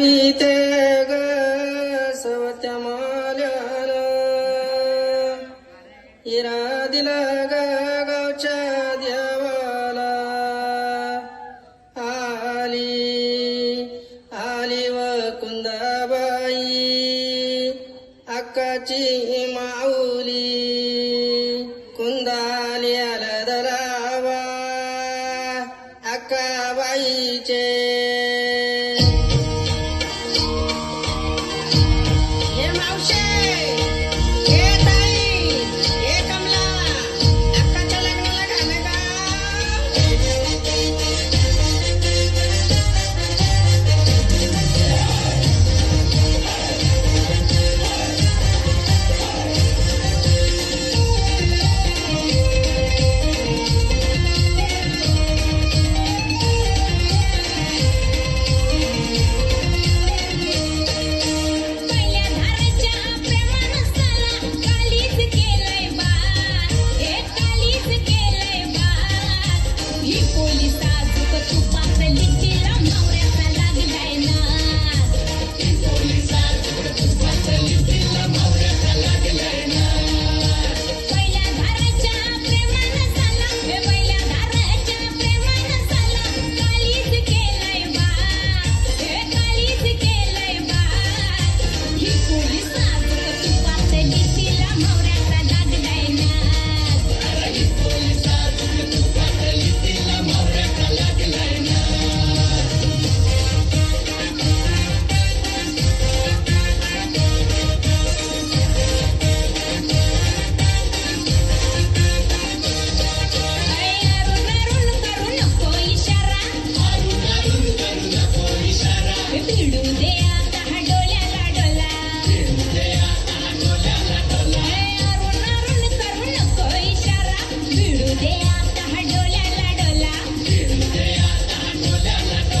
विते ग सवत्यमाल्याला. इरा दिला ग गावच्या देवाला. आली आली व कुंदाबाई अक्काची माऊली. कुंदाली आला दलावा अक्काबाईचे police.